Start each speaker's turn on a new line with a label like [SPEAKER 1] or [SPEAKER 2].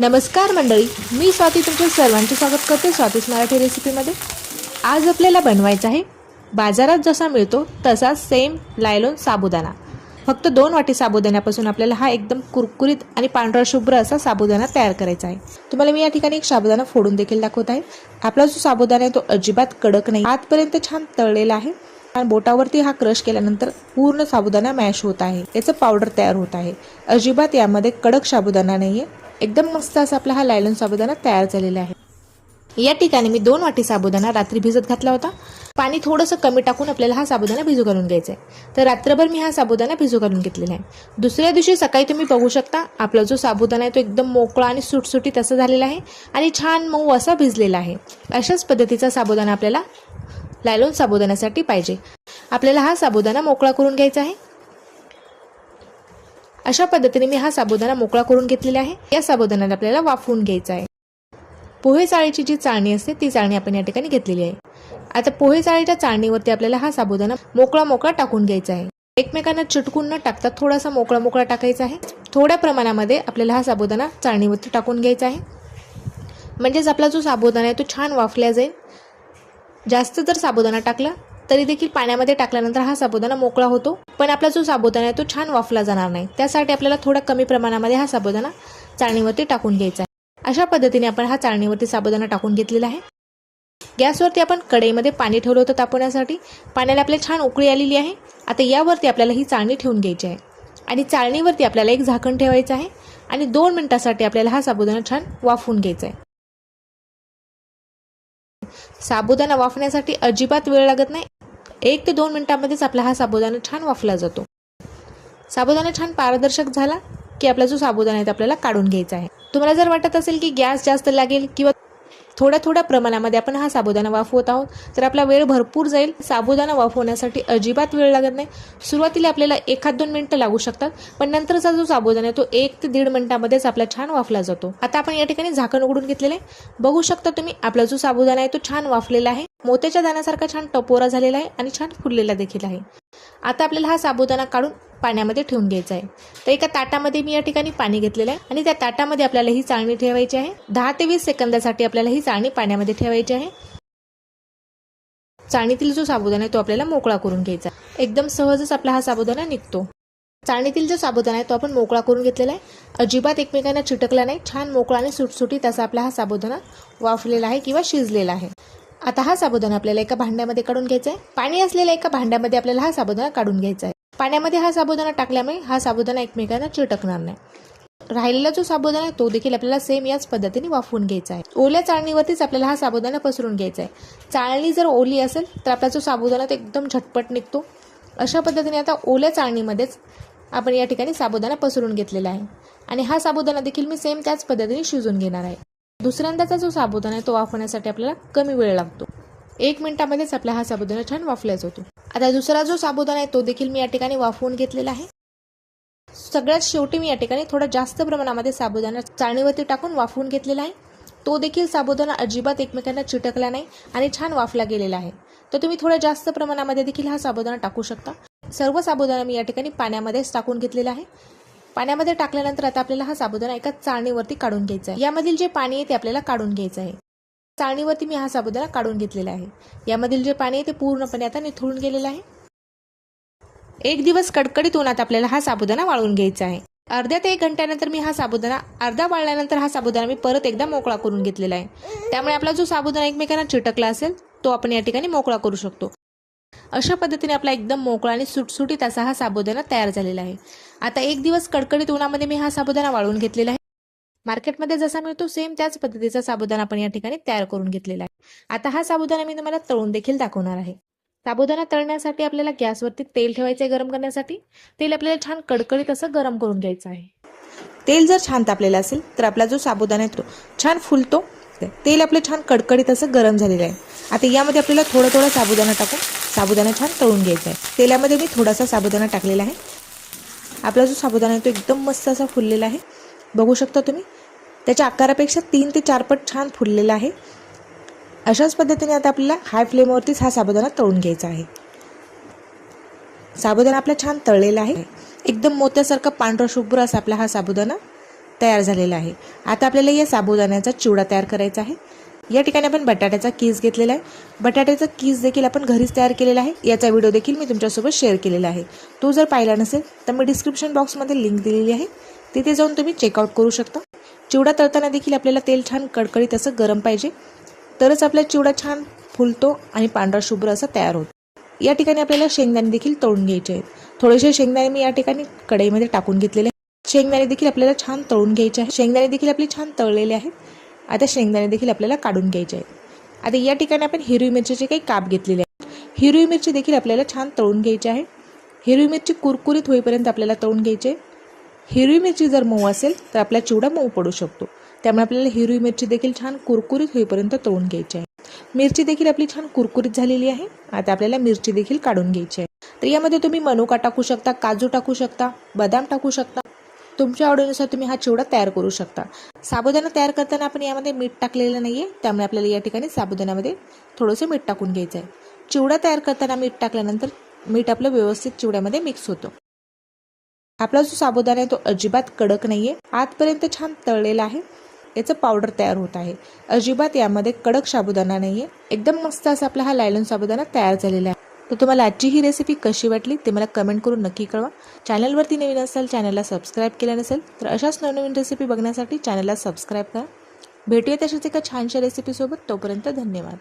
[SPEAKER 1] नमस्कार मंडळी मी स्वाती तुमच्या सर्वांचे स्वागत करते स्वातीस मराठी रेसिपीमध्ये. आज आपल्याला बनवायचं आहे बाजारात जसा मिळतो तसाच सेम लायलोन साबुदाणा. फक्त दोन वाटी साबुदाण्यापासून आपल्याला हा एकदम कुरकुरीत आणि पांढरा शुभ्र असा साबुदाणा तयार करायचा आहे. तुम्हाला मी या ठिकाणी एक साबुदाणा फोडून देखील दाखवत आहे. आपला जो साबुदाणा आहे तो अजिबात कडक नाही. आतपर्यंत छान तळलेला आहे. आणि बोटावरती हा क्रश केल्यानंतर पूर्ण साबुदाणा मॅश होत आहे. याचं पावडर तयार होत आहे. अजिबात यामध्ये कडक साबुदाणा नाही आहे एकदम मस्त असा आपला हा लायलन साबुदाणा तयार झालेला आहे. या ठिकाणी मी दोन वाटी साबुदाणा रात्री भिजत घातला होता. पाणी थोडंसं कमी टाकून आपल्याला हा साबुदाणा भिजू घालून घ्यायचा आहे तर रात्रभर मी हा साबुदाणा भिजू घालून घेतलेला आहे. दुसऱ्या दिवशी सकाळी तुम्ही बघू शकता आपला जो साबुदाणा आहे तो एकदम मोकळा आणि सुटसुटीत असा झालेला आहे आणि छान मऊ असा भिजलेला आहे. अशाच पद्धतीचा साबुदाणा आपल्याला लायलोन साबुदाण्यासाठी पाहिजे. आपल्याला हा साबुदाणा मोकळा करून घ्यायचा आहे. अशा पद्धतीने मी हा साबुदाणा मोकळा करून घेतलेला आहे. या साबुदाण्याला आपल्याला वाफवून घ्यायचा आहे. पोहे चाळीची जी चाळणी असते ती चाळणी आपण या ठिकाणी घेतलेली आहे. आता पोहे चाळीच्या चाळणीवरती आपल्याला हा साबुदाणा मोकळा मोकळा टाकून घ्यायचा आहे. एकमेकांना चिटकून न टाकता थोडासा मोकळा मोकळा टाकायचा आहे. थोड्या प्रमाणामध्ये आपल्याला हा साबुदाणा चाळणीवरती टाकून घ्यायचा आहे. म्हणजेच आपला जो साबुदाणा आहे तो छान वाफल्या जाईल. जास्त जर साबुदाणा टाकला तरी देखील पाण्यामध्ये टाकल्यानंतर हा साबुदाणा मोकळा होतो. पण आपला जो साबुदाणा आहे तो छान वाफला जाणार नाही. त्यासाठी आपल्याला थोडा कमी प्रमाणामध्ये हा साबुदाणा चाळणीवरती टाकून घ्यायचा आहे. अशा पद्धतीने आपण हा चाळणीवरती साबुदाणा टाकून घेतलेला आहे. गॅसवरती आपण कढईमध्ये पाणी ठेवलं होतं तापवण्यासाठी. पाण्याला आपल्याला छान उकळी आलेली आहे. आता यावरती आपल्याला ही चाळणी ठेवून घ्यायची आहे. आणि चाळणीवरती आपल्याला एक झाकण ठेवायचं आहे. आणि दोन मिनिटासाठी आपल्याला हा साबुदाणा छान वाफवून घ्यायचा आहे. साबुदाणा वाफण्यासाठी अजिबात वेळ लागत नाही. एक ते दोन मिनिटांमध्येच आपला हा साबुदाणा छान वाफला जातो. साबुदाणा छान पारदर्शक झाला की आपला जो साबुदाणा आहे तो आपल्याला काढून घ्यायचा आहे. तुम्हाला जर वाटत असेल की गॅस जास्त लागेल किंवा थोड्या थोड्या प्रमाणामध्ये आपण हा साबुदाणा वाफवत आहोत तर आपला वेळ भरपूर जाईल. साबुदाणा वाफवण्यासाठी अजिबात वेळ लागत नाही. सुरुवातीला आपल्याला एखाद दोन मिनटं लागू शकतात पण नंतरचा जो साबुदाणा आहे तो एक ते दीड मिनिटामध्येच आपला छान वाफला जातो. आता आपण या ठिकाणी झाकण उघडून घेतलेले बघू शकता तुम्ही आपला जो साबुदाणा आहे तो छान वाफलेला आहे. मोत्याच्या दाण्यासारखा छान टपोरा झालेला आहे आणि छान फुललेला देखील आहे. आता आपल्याला हा साबुदाणा काढून पाण्यामध्ये ठेवून घ्यायचा आहे. तर एका ताटामध्ये मी या ठिकाणी पाणी घेतलेलं आहे आणि त्या ताटामध्ये आपल्याला ही चाळणी ठेवायची आहे. दहा ते वीस सेकंदासाठी आपल्याला ही चाळणी पाण्यामध्ये ठेवायची आहे. चाळणीतील जो साबुदाणा आहे तो आपल्याला मोकळा करून घ्यायचा एकदम सहजच आपला हा साबुदाणा निघतो. चाळणीतील जो साबुदाणा आहे तो आपण मोकळा करून घेतलेला आहे. अजिबात एकमेकांना चिटकला नाही. छान मोकळा आणि सुटसुटीत असा आपला हा साबुदाणा वाफलेला आहे किंवा शिजलेला आहे. आता हा साबुदाणा आपल्याला एका भांड्यामध्ये काढून घ्यायचा आहे. पाणी असलेल्या एका भांड्यामध्ये आपल्याला हा साबुदाणा काढून घ्यायचा आहे. पाण्यामध्ये हा साबुदाणा टाकल्यामुळे हा साबुदाणा एकमेकांना चिटकणार नाही. राहिलेला जो साबुदाणा आहे तो देखील आपल्याला सेम याच पद्धतीने वाफवून घ्यायचा आहे. ओल्या चाळणीवरतीच आपल्याला हा साबुदाणा पसरून घ्यायचा आहे. चाळणी जर ओली असेल तर आपला जो साबुदाणा तो एकदम झटपट निघतो. अशा पद्धतीने आता ओल्या चाळणीमध्येच आपण या ठिकाणी साबुदाणा पसरून घेतलेला आहे. आणि हा साबुदाणा देखील मी सेम त्याच पद्धतीने शिजून घेणार आहे. दुसऱ्यांदाचा जो साबुदाणा आहे तो वाफवण्यासाठी आपल्याला कमी वेळ लागतो. एक मिनिटामध्येच आपला हा साबुदाणा छान वाफल्याच होतो आता दुसरा जो साबुदाणा आहे तो देखील मी या ठिकाणी वाफवून घेतलेला आहे. सगळ्यात शेवटी मी या ठिकाणी थोडा जास्त प्रमाणामध्ये साबुदाणा चाळणीवरती टाकून वाफवून घेतलेला आहे. तो देखील साबुदाणा अजिबात एकमेकांना चिटकला नाही आणि छान वाफला गेलेला आहे. तर तुम्ही थोड्या जास्त प्रमाणामध्ये देखील हा साबुदाणा टाकू शकता. सर्व साबुदाणा मी या ठिकाणी पाण्यामध्येच टाकून घेतलेला आहे. पाण्यामध्ये टाकल्यानंतर आता आपल्याला हा साबुदाणा एका चाळणीवरती काढून घ्यायचा आहे. यामधील जे पाणी आहे ते आपल्याला काढून घ्यायचं आहे. चाळणीवरती मी हा साबुदाणा काढून घेतलेला आहे. यामधील जे पाणी आहे ते पूर्णपणे आता निथळून गेलेलं आहे. एक दिवस कडकडीत उन्हात आपल्याला हा साबुदाणा वाळून घ्यायचा आहे. अर्ध्या ते एक घंट्यानंतर मी हा साबुदाणा अर्धा वाळल्यानंतर हा साबुदाणा मी परत एकदा मोकळा करून घेतलेला आहे. त्यामुळे आपला जो साबुदाणा एकमेकांना चिटकला असेल तो आपण या ठिकाणी मोकळा करू शकतो. अशा पद्धतीने आपला एकदम मोकळा आणि सुटसुटीत असा हा साबुदाणा तयार झालेला आहे. आता एक दिवस कडकडीत उन्हामध्ये मी हा साबुदाणा वाळून घेतलेला आहे. मार्केटमध्ये जसा मिळतो सेम त्याच पद्धतीचा साबुदाणा आपण या ठिकाणी तयार करून घेतलेला आहे. आता हा साबुदाणा मी तुम्हाला तळून देखील दाखवणार आहे. साबुदाणा तळण्यासाठी आपल्याला गॅसवरती तेल ठेवायचं आहे गरम करण्यासाठी. तेल आपल्याला छान कडकडीत असं गरम करून घ्यायचं आहे. तेल जर छान तापलेलं असेल तर आपला जो साबुदाणा आहे तो छान फुलतो. तेल आपलं छान कडकडीत असं गरम झालेलं आहे. आता यामध्ये आपल्याला थोडं थोडं साबुदाणा टाकून साबुदाणा छान तळून घ्यायचा आहे. तेलामध्ये मी थोडासा साबुदाणा टाकलेला आहे. आपला जो साबुदाणा आहे तो एकदम मस्त असा फुललेला आहे. बघू शकता तुम्ही त्याच्या आकारापेक्षा तीन ते चारपट छान फुललेला आहे. अशाच पद्धतीने आता आपल्याला हाय फ्लेमवरतीच हा साबुदाणा तळून घ्यायचा आहे. साबुदाणा आपला छान तळलेला आहे. एकदम मोत्यासारखा पांढरा शुभ्र असा आपला हा साबुदाणा तयार झालेला आहे. आता आपल्याला या साबुदाण्याचा चिवडा तयार करायचा आहे. या ठिकाणी आपण बटाट्याचा कीस घेतलेला आहे. बटाट्याचा कीस देखील आपण घरीच तयार केलेला आहे. याचा व्हिडिओ देखील मी तुमच्यासोबत शेअर केलेला आहे. तो जर पाहिला नसेल तर मी डिस्क्रिप्शन बॉक्समध्ये लिंक दिलेली आहे. तिथे जाऊन तुम्ही चेकआउट करू शकता. चिवडा तळताना देखील आपल्याला तेल छान कडकडीत असं गरम पाहिजे. तरच आपला चिवडा छान फुलतो आणि पांढरा शुभ्र असा तयार होतो. या ठिकाणी आपल्याला शेंगदाणे देखील तळून घ्यायचे आहेत. थोडेसे शेंगदाणे मी या ठिकाणी कढईमध्ये टाकून घेतलेले शेंगदाणे देखील आपल्याला छान तळून घ्यायचे आहे शेंगदाणे देखील आपले छान तळलेले आहेत. आता शेंगदाणे देखील आपल्याला काढून घ्यायचे आहेत. आता या ठिकाणी आपण हिरवी मिरचीचे काही काप घेतलेले आहेत. हिरवी मिरची देखील आपल्याला छान तळून घ्यायची आहे. हिरवी मिरची कुरकुरीत होईपर्यंत आपल्याला तळून घ्यायची आहे. हिरवी मिरची जर मऊ असेल तर आपला चिवडा मऊ पडू शकतो. त्यामुळे आपल्याला हिरवी मिरची देखील छान कुरकुरीत होईपर्यंत तळून घ्यायची आहे. मिरची देखील आपली छान कुरकुरीत झालेली आहे. आता आपल्याला मिरची देखील काढून घ्यायची आहे. तर यामध्ये तुम्ही मनुका टाकू शकता काजू टाकू शकता बदाम टाकू शकता. तुमच्या आवडीनुसार तुम्ही हा चिवडा तयार करू शकता. साबुदाणा तयार करताना आपण यामध्ये मीठ टाकलेलं नाही आहे त्यामुळे आपल्याला या ठिकाणी साबुदाण्यामध्ये थोडंसं मीठ टाकून घ्यायचं आहे चिवडा तयार करताना मीठ टाकल्यानंतर मीठ आपलं व्यवस्थित चिवड्यामध्ये मिक्स होतं. आपला जो साबुदाणा आहे तो अजिबात कडक नाही आहे आतपर्यंत छान तळलेला आहे. याचं पावडर तयार होत आहे. अजिबात यामध्ये कडक साबुदाणा नाही आहे एकदम मस्त असा आपला हा लायलन साबुदाणा तयार झालेला आहे. तर तुम्हाला आजची ही रेसिपी कशी वाटली ते मला कमेंट करून नक्की कळवा. चॅनलवरती नवीन असाल चॅनलला सबस्क्राईब केलं नसेल तर अशाच नवनवीन रेसिपी बघण्यासाठी चॅनलला सबस्क्राईब करा. भेटूया तशाच एका छानशा रेसिपीसोबत तोपर्यंत धन्यवाद.